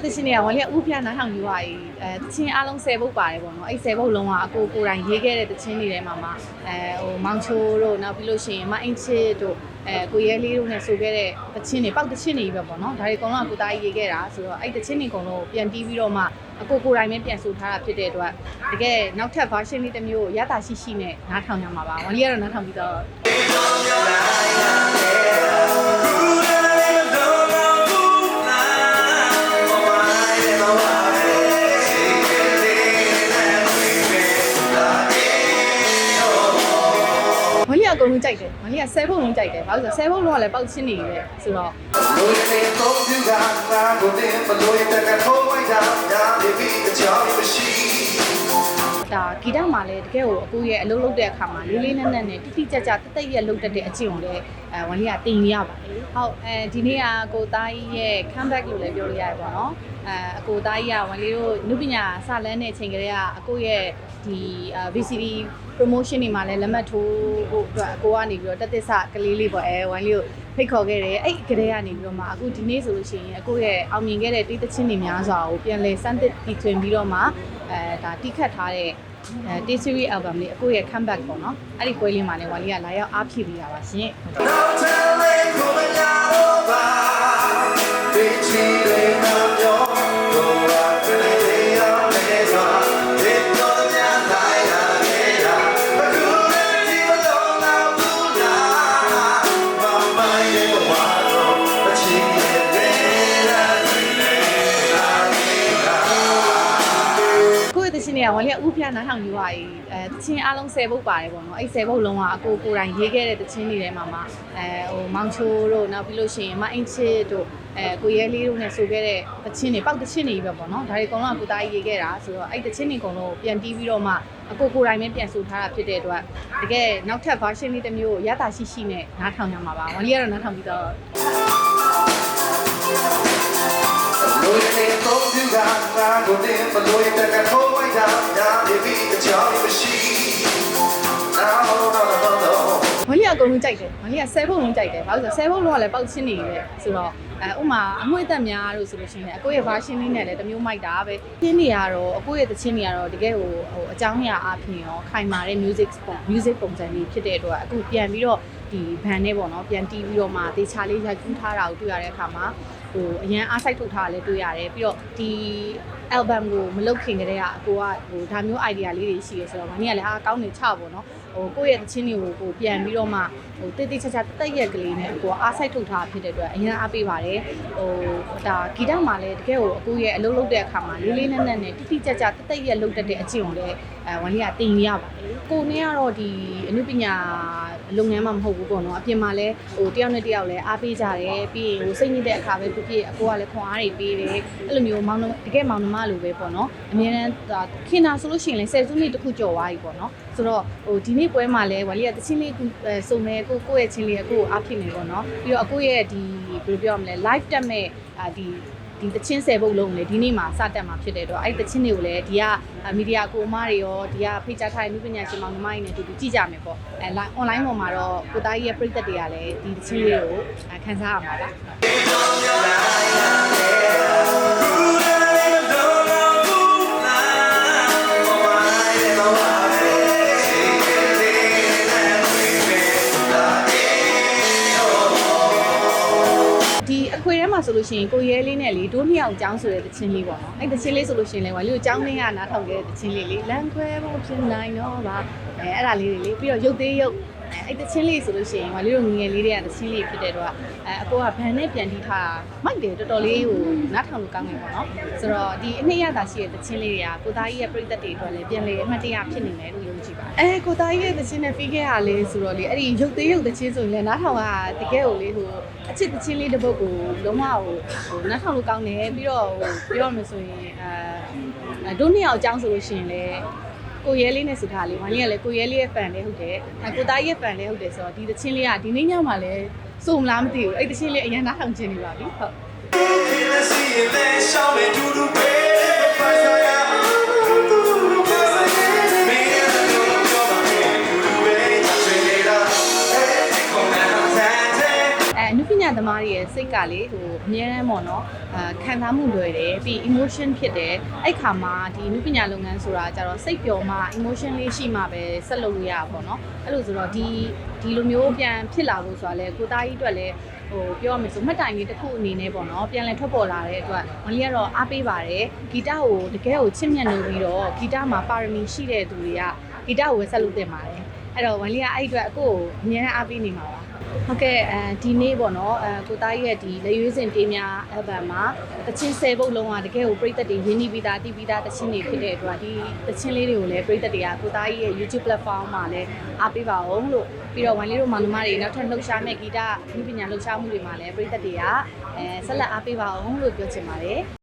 ယ့်တချင်းတွေကဝင်လေဥပြနားထောင်ယူပါကြီးအဲတချင်းအားလုံး10ပုတ်ပါတယ်ပေါ့နော်အဲ့10ပုတ်လုံးကအကိုကိုယ်တိုင်ရေးခဲ့တဲ့တချင်းတွေထဲမှာမှအဲဟိုမောင်ချိုးတို့နောက်ပြီးလို့ရှိရင်မအင်ချစ်တို့အဲကိုရဲလေးတို့နဲ့ဆိုခဲ့တဲ့တချင်းတွေပောက်တချင်းတွေပဲပေါ့နော်ဒါတွေအကုန်လုံးကကိုသားကြီးရေးခဲ့တာဆိုတော့အဲ့တချင်းတွေအကုန်လုံးပြန်တီးပြီးတော့မှအကိုကိုယ်တိုင်ပဲပြန်ဆိုထားတာဖြစ်တဲ့အတွက်တကယ်နောက်ထပ် version လေးတစ်မျိုးကိုရတာရှိရှိနဲ့နားထောင်ရမှာပါဝင်လေကတော့နားထောင်ပြီးတော့ ကအကုန်လုံးကြိုက်တယ်မလီက10ဘုံလုံးကြိုက်တယ်ဘာလို့လဲဆိုတော့10ဘုံလုံးကလည်းပေါက်ချင်းနေပြီပဲဆိုတော့လို့ရတဲ့သုံးပြကငါကိုတင်မလို့ရတဲ့ကထိုးဝိုင်းတာ ဂီတမှာလည်းတကယ်ကိုအကူရဲ့အလုပ်လုပ်တဲ့အခါမှာလေးလေးနက်နက်နဲ့တိတိကျကျတက်တက်ရဲ့လုပ်တတ်တဲ့အကျင့်ကိုလည်းအဲဝန်လေးကတင်ရပါတယ်ဟုတ်အဲဒီနေ့ကကိုသားကြီးရဲ့ comeback လို့လည်းပြောလို့ရတယ်ပေါ့နော်အဲအကိုသားကြီးကဝန်လေးတို့နုပညာစလန်းတဲ့အချိန်ကလေးကအကိုရဲ့ဒီ VCD promotion တွေမှာလည်းလက်မှတ်ထိုးဖို့အတွက်အကိုကနေပြီးတော့တက်တက်ဆကလေးလေးပေါ့အဲဝန်လေးကိုဖိတ်ခေါ်ခဲ့တယ်အဲ့ကလေးကနေပြီးတော့မှအခုဒီနေ့ဆိုလို့ရှိရင်အကိုရဲ့အောင်မြင်ခဲ့တဲ့တိတ်တချင်းတွေများစွာကိုပြန်လဲစမ်းသစ်တီထွင်ပြီးတော့မှအဲဒါတီးခတ်ထားတဲ့ အဲ T series album လေးအခုရဲ့ comeback ပေါ့နော်အဲ့ဒီပွဲလေးမှာလည်းဝါလီကလာရောက်အားဖြည့်ပေးတာပါရှင် အခုရဲ့တချင်းတွေကဝါလီကဥပြနားထောင်ယူပါကြီးအဲတချင်းအားလုံး10ပုတ်ပါတယ်ပေါ့နော်အဲ့10ပုတ်လုံးကအကိုကိုယ်တိုင်ရေးခဲ့တဲ့တချင်းတွေထဲမှာမှအဲဟိုမောင်ချိုးတို့နောက်ပြီးလို့ရှိရင်မအင်ချစ်တို့အဲကိုရဲလေးတို့နဲ့ဆိုခဲ့တဲ့တချင်းတွေပောက်တချင်းတွေပဲပေါ့နော်ဒါတွေအကုန်လုံးကကိုသားကြီးရေးခဲ့တာဆိုတော့အဲ့တချင်းတွေအကုန်လုံးပြန်တီးပြီးတော့မှအကိုကိုယ်တိုင်ပဲပြန်ဆိုထားတာဖြစ်တဲ့အတွက်တကယ်နောက်ထပ် version လေးတစ်မျိုးကိုရတာရှိရှိနဲ့နားထောင်ရမှာပါဝါလီကတော့နားထောင်ပြီးတော့ လို့ရတဲ့သုံးပြကငါကိုတင်မလို့ရတဲ့ကထိုးဝိုင်းတာညာဒီပြီးအချောင်းမရှိ Now no no no မလီကအကုန်လုံးကြိုက်တယ်မလီက10ဘုံလုံးကြိုက်တယ်ဘာလို့လဲဆိုတော့10ဘုံလုံးကလည်းပေါက်ချင်းနေပြီပဲဆိုတော့ အဲဥမာအမွှေးသက်များလို့ဆိုလို့ရှိရင်လည်းအကိုရဲ့ version လေးနဲ့လည်းတစ်မျိုးမိုက်တာပဲချင်းတွေကတော့အကိုရဲ့သချင်းတွေကတော့တကယ်ဟိုဟိုအကြောင်းအရာအပြင်ရောခိုင်မာတဲ့ music ပုံ music ပုံစံလေးဖြစ်တဲ့အတွက်အခုပြန်ပြီးတော့ဒီဘန်နဲ့ပေါ့နော်ပြန်တီးပြီးတော့မှတေချာလေးရိုက်ကူးထားတာကိုတွေ့ရတဲ့အခါမှာဟိုအရန်အားစိုက်ထုတ်ထားတာလည်းတွေ့ရတယ်ပြီးတော့ဒီ album ကိုမလုပ်ခင်ကတည်းကအကိုကဟိုဒါမျိုး idea လေးတွေရှိရဆိုတော့မနေ့ကလည်းအားကောင်းနေချပေါ့နော် ဟိုကိုယ့်ရဲ့သချင်းတွေကိုကိုပြန်ပြီးတော့မှဟိုတိတ်တိတ်ချာချာတက်ရက်ကလေးနဲ့အကိုကအားစိုက်ထုတ်ထားဖြစ်တဲ့အတွက်အရင်အားပေးပါတယ်ဟိုဒါဂီတမှာလည်းတကယ်ကိုအကိုရဲ့အလုပ်လုပ်တဲ့အခါမှာလေးလေးနက်နက်နဲ့တိတိကျကျတက်တက်ရက်လုပ်တတ်တဲ့အကျင့်ကိုလည်း အဲဝန်လေးကတင်ရပါတယ်ကိုနဲ့ကတော့ဒီအနုပညာလုပ်ငန်းမှမဟုတ်ဘူးပေါ့နော်အပြင်မှာလည်းဟိုတယောက်နဲ့တယောက်လည်းအားပေးကြတယ်ပြီးရင်ဟိုစိတ်ညစ်တဲ့အခါပဲဖြစ်ဖြစ်အကိုကလည်းခွန်အားတွေပေးတယ်အဲ့လိုမျိုးမောင်နှမတကယ်မောင်နှမလိုပဲပေါ့နော်အများနဲ့ခင်တာဆိုလို့ရှိရင်လည်းဆယ်စုနှစ်တစ်ခုကျော်သွားပြီပေါ့နော်ဆိုတော့ဟိုဒီနေ့ပွဲမှာလည်းဝါလီကတချင်းလေးစုံနေကိုကိုယ့်ရဲ့ချင်းလေးအကိုကိုအားဖြစ်နေပေါ့နော်ပြီးတော့အကိုရဲ့ဒီဘယ်လိုပြောရမလဲ live တက်မဲ့အာဒီ ဒီတချင်းဆယ်ပုတ်လုံးလေဒီနေ့မှာစတက်မှာဖြစ်တဲ့တော့အဲ့တချင်းတွေကိုလည်းဒီကမီဒီယာကိုအမတွေရောဒီကဖိတ်ကြားထားတဲ့လူပညာရှင်မောင်နှမတွေနဲ့တူတူကြည့်ကြမယ်ပေါ့အဲ online ပေါ်မှာတော့ကိုသားကြီးရဲ့ပြည်သက်တွေကလည်းဒီတချင်းလေးကိုခန်းစားရမှာပါ ဆိုလို့ရှိရင်ကိုရဲလေးနဲ့လေဒိုးနှစ်ယောက်ចောင်းဆိုတဲ့တချင်းလေးပေါ့နော်အဲ့တချင်းလေးဆိုလို့ရှိရင်လည်းဝါလေးကိုចောင်းလေးကနားထောင်ခဲ့တဲ့တချင်းလေးလေးလမ်းခွဲဖို့ဖြစ်နိုင်တော့ပါအဲအဲ့ဒါလေးတွေလေပြီးတော့ရုပ်သေးရုပ် အဲအဲ့တချင်းလေးဆိုလို့ရှိရင်ဝါလေးတို့ငငယ်လေးတွေကတချင်းလေးဖြစ်တဲ့တော့အဲအကိုကဗန်နဲ့ပြန်တီးထားတာမိုက်တယ်တော်တော်လေးကိုနားထောင်လို့ကောင်းနေပေါ့နော်ဆိုတော့ဒီအနှစ်ရသာရှိတဲ့တချင်းလေးတွေကကိုသားကြီးရဲ့ပြိသက်တွေအတွက်လည်းပြန်လေအမှတ်တရဖြစ်နေတယ်လို့ယုံကြည်ပါတယ်အဲကိုသားကြီးရဲ့တချင်းနဲ့ပြီးခဲ့ရလေဆိုတော့လေအဲ့ဒီရုပ်သေးရုပ်တချင်းဆိုရင်လည်းနားထောင်ကတကယ်ကိုလေဟိုအချစ်တချင်းလေးတစ်ပုဒ်ကိုလုံးဝဟိုဟိုနားထောင်လို့ကောင်းတယ်ပြီးတော့ဟိုပြောရမယ်ဆိုရင်အဲဒုနှစ်ယောက်အကြောင်းဆိုလို့ရှိရင်လည်း ကိုရဲလေးနဲ့ဆိုထားလေဝိုင်းလေးကလည်းကိုရဲလေးရဲ့ fan လေးဟုတ်တယ်အဲကိုသားကြီးရဲ့ fan လေးဟုတ်တယ်ဆိုတော့ဒီတချင်းလေးကဒီနေ့ညမှာလည်းစုံမလားမသိဘူးအဲ့တချင်းလေးအရင်နားထောင်ခြင်းနေပါပြီဟုတ် အဲအနုပညာသသမားတွေရဲ့စိတ်ကလေဟိုအများအားပေါ့နော်အာခံစားမှုလွယ်တယ်ပြီး emotion ဖြစ်တယ်အဲ့ခါမှာဒီနုပညာလုပ်ငန်းဆိုတာကြတော့စိတ်ပျော်မှ emotion လေးရှိမှပဲဆက်လုပ်လို့ရတာပေါ့နော်အဲ့လိုဆိုတော့ဒီဒီလိုမျိုးပြန်ဖြစ်လာဖို့ဆိုတာလေကိုသားကြီးအတွက်လည်းဟိုပြောရမယ်ဆိုမှတ်တိုင်လေးတစ်ခုအနေနဲ့ပေါ့နော်ပြန်လည်ထွက်ပေါ်လာတဲ့အတွက်မလေးကတော့အားပေးပါတယ်ဂီတကိုတကယ်ကိုချစ်မြတ်နေပြီးတော့ဂီတမှာပါရမီရှိတဲ့သူတွေကဂီတကိုဝယ်ဆက်လုပ်တင်ပါတယ်အဲ့တော့ဝန်လေးကအဲ့အတွက်အကိုကိုအများအားအားပေးနေမှာပါ ဟုတ်ကဲ့အဲဒီနေ့ပေါ့နော်အဲကိုသားကြီးရဲ့ဒီလက်ရွေးစင်တေးများ album မှာတချင်း၁၀ပုတ်လုံးကတကယ်ကိုပြိသက်တွေရင်းနှီးပြီးသားတည်ပြီးသားတချင်းတွေဖြစ်တဲ့အတွက်ဒီတချင်းလေးတွေကိုလည်းပြိသက်တွေကကိုသားကြီးရဲ့ YouTube platform မှာလည်းအားပေးပါအောင်လို့ပြီးတော့ဝန်လေးတို့မောင်နှမတွေနောက်ထပ်လှုပ်ရှားမဲ့ဂီတဤပညာလှုပ်ရှားမှုတွေမှာလည်းပြိသက်တွေကအဲဆက်လက်အားပေးပါအောင်လို့ပြောချင်ပါတယ်